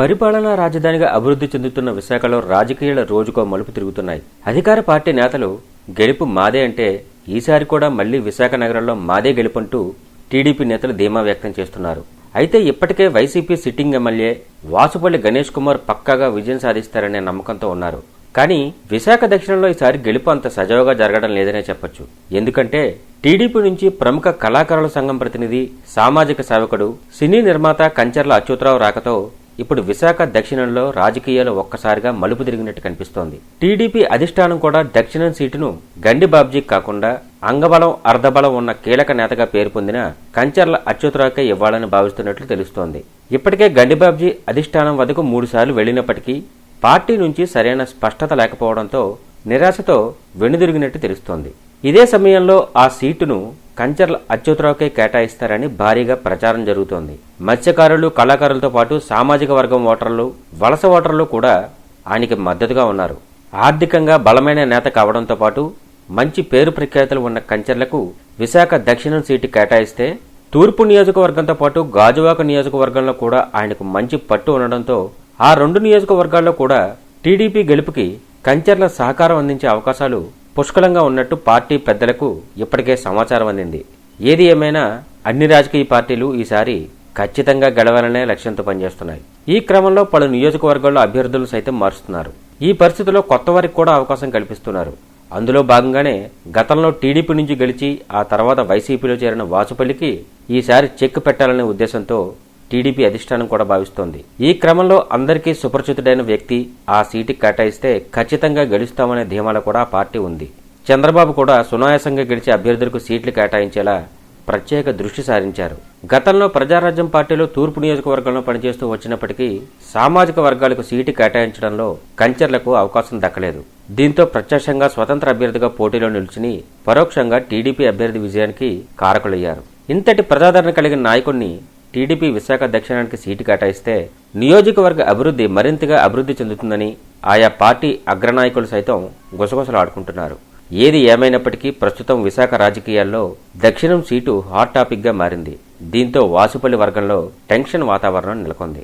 పరిపాలనా రాజధానిగా అభివృద్ధి చెందుతున్న విశాఖలో రాజకీయాల రోజుకో మలుపు తిరుగుతున్నాయి. అధికార పార్టీ నేతలు గెలుపు మాదే అంటే ఈసారి కూడా మళ్ళీ విశాఖ నగరంలో మాదే గెలుపంటూ టీడీపీ నేతలు ధీమా వ్యక్తం చేస్తున్నారు. అయితే ఇప్పటికే వైసీపీ సిట్టింగ్ ఎమ్మెల్యే వాసుపల్లి గణేష్ కుమార్ పక్కాగా విజయం సాధిస్తారనే నమ్మకంతో ఉన్నారు. కానీ విశాఖ దక్షిణంలో ఈసారి గెలుపు అంత సజావుగా జరగడం లేదనే చెప్పొచ్చు. ఎందుకంటే టీడీపీ నుంచి ప్రముఖ కళాకారుల సంఘం ప్రతినిధి సామాజిక సేవకుడు సినీ నిర్మాత కంచర్ల అచ్యుతరావు రాకతో ఇప్పుడు విశాఖ దక్షిణంలో రాజకీయాలు ఒక్కసారిగా మలుపు తిరిగినట్టు కనిపిస్తోంది. టీడీపీ అధిష్టానం కూడా దక్షిణం సీటును గండి బాబ్జీ కాకుండా అంగబలం అర్ధబలం ఉన్న కీలక నేతగా పేరు పొందిన కంచర్ల అచ్యుతరాకే ఇవ్వాలని భావిస్తున్నట్లు తెలుస్తోంది. ఇప్పటికే గండి బాబ్జీ అధిష్టానం వద్దకు మూడుసార్లు వెళ్ళినప్పటికీ పార్టీ నుంచి సరైన స్పష్టత లేకపోవడంతో నిరాశతో వెనుదిరిగినట్టు తెలుస్తోంది. ఇదే సమయంలో ఆ సీటును కంచర్ల అచ్యుతరావుకే కేటాయిస్తారని భారీగా ప్రచారం జరుగుతోంది. మత్స్యకారులు కళాకారులతో పాటు సామాజిక వర్గం ఓటర్లు వలస ఓటర్లు కూడా ఆయనకి మద్దతుగా ఉన్నారు. ఆర్థికంగా బలమైన నేత కావడంతో పాటు మంచి పేరు ప్రఖ్యాతులు ఉన్న కంచర్లకు విశాఖ దక్షిణం సీటు కేటాయిస్తే తూర్పు నియోజకవర్గంతో పాటు గాజువాక నియోజకవర్గంలో కూడా ఆయనకు మంచి పట్టు ఉండడంతో ఆ రెండు నియోజకవర్గాల్లో కూడా టీడీపీ గెలుపుకి కంచర్ల సహకారం అందించే అవకాశాలు పుష్కలంగా ఉన్నట్టు పార్టీ పెద్దలకు ఇప్పటికే సమాచారం అందింది. ఏది ఏమైనా అన్ని రాజకీయ పార్టీలు ఈసారి ఖచ్చితంగా గెలవాలనే లక్ష్యంతో పనిచేస్తున్నాయి. ఈ క్రమంలో పలు నియోజకవర్గాల్లో అభ్యర్థులు సైతం మారుస్తున్నారు. ఈ పరిస్థితిలో కొత్త వారికి కూడా అవకాశం కల్పిస్తున్నారు. అందులో భాగంగానే గతంలో టీడీపీ నుంచి గెలిచి ఆ తర్వాత వైసీపీలో చేరిన వాసుపల్లికి ఈసారి చెక్ పెట్టాలనే ఉద్దేశంతో టీడీపీ అధిష్టానం కూడా భావిస్తోంది. ఈ క్రమంలో అందరికీ సుపరిచితుడైన వ్యక్తి ఆ సీటుకి కేటాయిస్తే ఖచ్చితంగా గెలుస్తామనే ధీమాలో కూడా పార్టీ ఉంది. చంద్రబాబు కూడా సునాయాసంగా గెలిచే అభ్యర్థులకు సీట్లు కేటాయించేలా ప్రత్యేక దృష్టి సారించారు. గతంలో ప్రజారాజ్యం పార్టీలో తూర్పు నియోజకవర్గంలో పనిచేస్తూ వచ్చినప్పటికీ సామాజిక వర్గాలకు సీటు కేటాయించడంలో కంచర్లకు అవకాశం దక్కలేదు. దీంతో ప్రత్యక్షంగా స్వతంత్ర అభ్యర్థిగా పోటీలో నిలిచిని పరోక్షంగా టీడీపీ అభ్యర్థి విజయానికి కారకులయ్యారు. ఇంతటి ప్రజాదరణ కలిగిన నాయకుడిని టీడీపీ విశాఖ దక్షిణానికి సీటు కేటాయిస్తే నియోజకవర్గ అభివృద్ధి మరింతగా అభివృద్ధి చెందుతుందని ఆయా పార్టీ అగ్రనాయకులు సైతం గుసగుసలాడుకుంటున్నారు. ఏది ఏమైనప్పటికీ ప్రస్తుతం విశాఖ రాజకీయాల్లో దక్షిణం సీటు హాట్ టాపిక్గా మారింది. దీంతో వాసుపల్లి వర్గంలో టెన్షన్ వాతావరణం నెలకొంది.